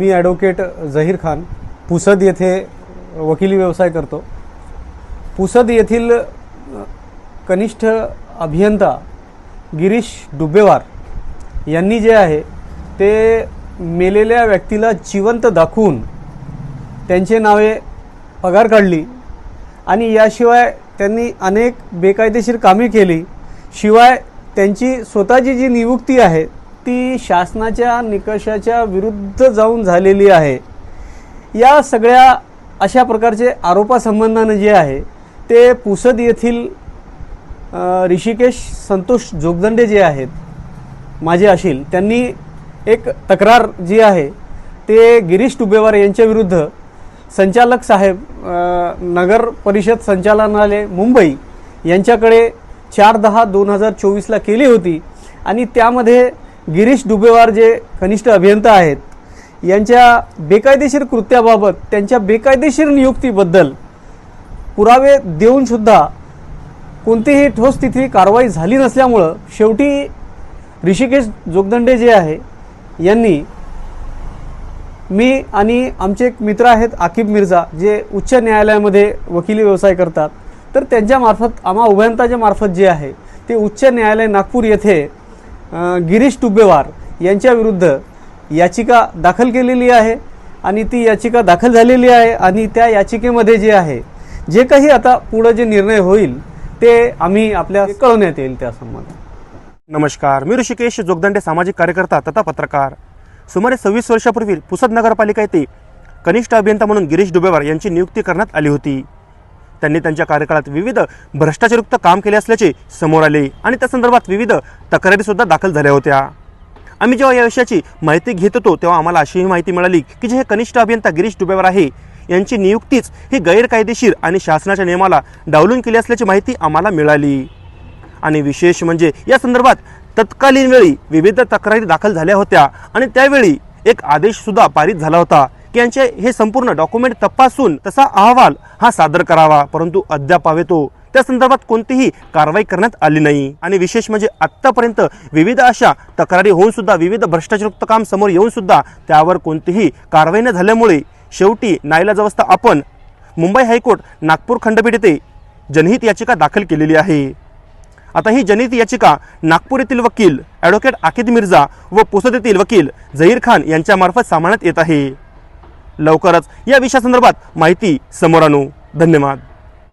मी advocate Zaheer Khan. Pusad येथे वकिली व्यवसाय करतो. पुसद येथील कनिष्ठ अभियंता गिरीश डुबेवार यांनी जे आहे ते मेलेल्या व्यक्तीला जिवंत दाखवून त्यांचे नावे पगार काढली आणि याशिवाय त्यांनी अनेक बेकायदेशीर कामे केली. शिवाय त्यांची स्वतःची जी नियुक्ती आहे ती शासनाच्या निकषाच्या विरुद्ध जाऊन झालेली आहे. या सगळ्या अशा प्रकारचे आरोपासंबंधानं जे आहे ते पुसद येथील ऋषिकेश संतोष जोगदंडे जे आहेत माझे अशील त्यांनी एक तक्रार जी आहे ते गिरीश टुबेवार यांच्याविरुद्ध संचालक साहेब नगर परिषद संचालनालय मुंबई यांच्याकडे चार दहा दोन हजार चोवीसला केली होती आणि त्यामध्ये गिरीश डुबेवार जे कनिष्ठ अभियंता आहेत यांच्या बेकायदेशीर कृत्याबाबत त्यांच्या बेकायदेशीर नियुक्तीबद्दल पुरावे देऊन सुद्धा कोणतीही ठोस तिथली कारवाई झाली नसल्यामुळं शेवटी ऋषिकेश जोगदंडे जे आहे यांनी मी आणि आमचे एक मित्र आहेत आकिब मिर्झा जे उच्च न्यायालयामध्ये वकिली व्यवसाय करतात तर त्यांच्यामार्फत आम्हा उभयंताच्या मार्फत जे आहे ते उच्च न्यायालय नागपूर येथे गिरीश टुबेवार यांच्या विरुद्ध याचिका दाखल केलेली आहे आणि ती याचिका दाखल झालेली आहे आणि त्या याचिकेमध्ये जे आहे जे काही आता पुढं जे निर्णय होईल ते आम्ही आपल्या कळवण्यात येईल त्या संबंधात नमस्कार मी ऋषिकेश जोगदंडे सामाजिक कार्यकर्ता तथा पत्रकार. सुमारे सव्वीस वर्षापूर्वी पुसद नगरपालिका येथे कनिष्ठ अभियंता म्हणून गिरीश डुबेवार यांची नियुक्ती करण्यात आली होती. त्यांनी त्यांच्या कार्यकाळात विविध भ्रष्टाचारयुक्त काम केले असल्याचे समोर आले. आणि त्या संदर्भात विविध तक्रारी सुद्धा दाखल झाल्या होत्या. आम्ही जेव्हा या विषयाची माहिती घेत होतो तेव्हा आम्हाला अशीही माहिती मिळाली की जे हे कनिष्ठ अभियंता गिरीश डुबेवार आहे यांची नियुक्तीच ही गैरकायदेशीर आणि शासनाच्या नियमाला डावलून केली असल्याची माहिती आम्हाला मिळाली. आणि विशेष म्हणजे या संदर्भात तत्कालीन वेळी विविध तक्रारी दाखल झाल्या होत्या आणि त्यावेळी एक आदेशसुद्धा पारित झाला होता. यांचे हे संपूर्ण डॉक्युमेंट तपासून तसा अहवाल हा सादर करावा. परंतु अद्याप हवे तो. त्या संदर्भात कोणतीही कारवाई करण्यात आली नाही. आणि विशेष म्हणजे आत्तापर्यंत विविध अशा तक्रारी होऊन सुद्धा विविध भ्रष्टाचारयुक्त काम समोर येऊन सुद्धा त्यावर कोणतीही कारवाई न झाल्यामुळे शेवटी नाईलाजावस्था आपण मुंबई हायकोर्ट नागपूर खंडपीठ येथे जनहित याचिका दाखल केलेली आहे. आता ही जनहित याचिका नागपूर येथील वकील ॲडव्होकेट आकिद मिर्झा व पुसद येथील वकील झहीर खान यांच्यामार्फत सांभाळण्यात येत आहे. लवकरच या विषयासंदर्भात माहिती समोर आणू. धन्यवाद.